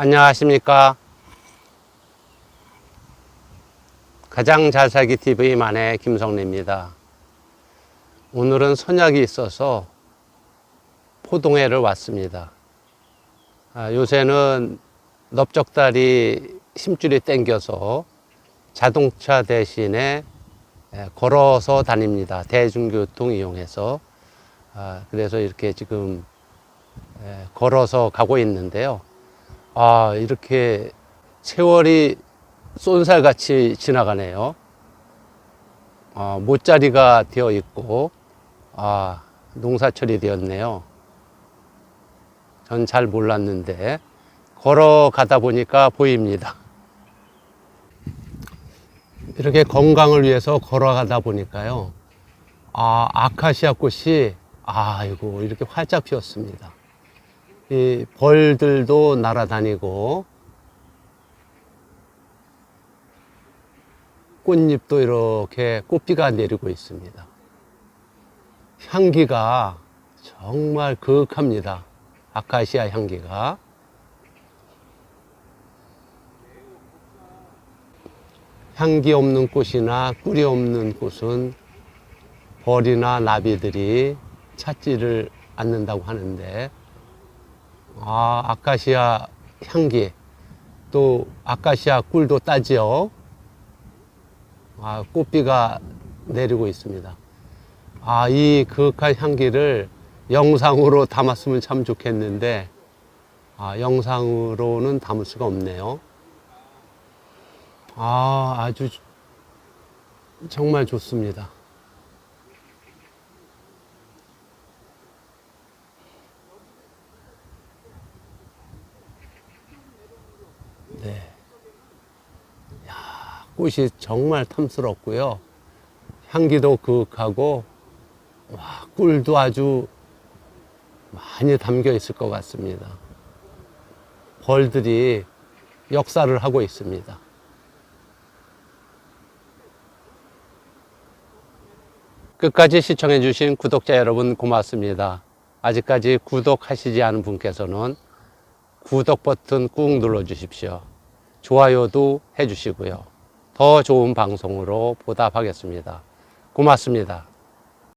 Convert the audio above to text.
안녕하십니까. 가장 잘 살기 TV만의 김성래입니다. 오늘은 선약이 있어서 포동해를 왔습니다. 아, 요새는 넓적다리 힘줄이 땡겨서 자동차 대신에 예, 걸어서 다닙니다. 대중교통 이용해서. 아, 그래서 이렇게 지금 예, 걸어서 가고 있는데요. 아, 이렇게 세월이 쏜살같이 지나가네요. 아, 못자리가 되어 있고, 아, 농사철이 되었네요. 전 잘 몰랐는데, 걸어가다 보니까 보입니다. 이렇게 건강을 위해서 걸어가다 보니까요. 아, 아카시아 꽃이, 아이고, 이렇게 활짝 피었습니다. 이 벌들도 날아다니고 꽃잎도 이렇게 꽃비가 내리고 있습니다. 향기가 정말 그윽합니다. 아카시아 향기가. 향기 없는 꽃이나 꿀이 없는 꽃은 벌이나 나비들이 찾지를 않는다고 하는데 아, 아카시아 향기, 또 아카시아 꿀도 따지요. 아, 꽃비가 내리고 있습니다. 아, 이 그윽한 향기를 영상으로 담았으면 참 좋겠는데, 아, 영상으로는 담을 수가 없네요. 아, 아주 정말 좋습니다. 꽃이 정말 탐스럽고요. 향기도 그윽하고, 와, 꿀도 아주 많이 담겨 있을 것 같습니다. 벌들이 역사를 하고 있습니다. 끝까지 시청해 주신 구독자 여러분 고맙습니다. 아직까지 구독하시지 않은 분께서는 구독 버튼 꾹 눌러 주십시오. 좋아요도 해 주시고요. 더 좋은 방송으로 보답하겠습니다. 고맙습니다.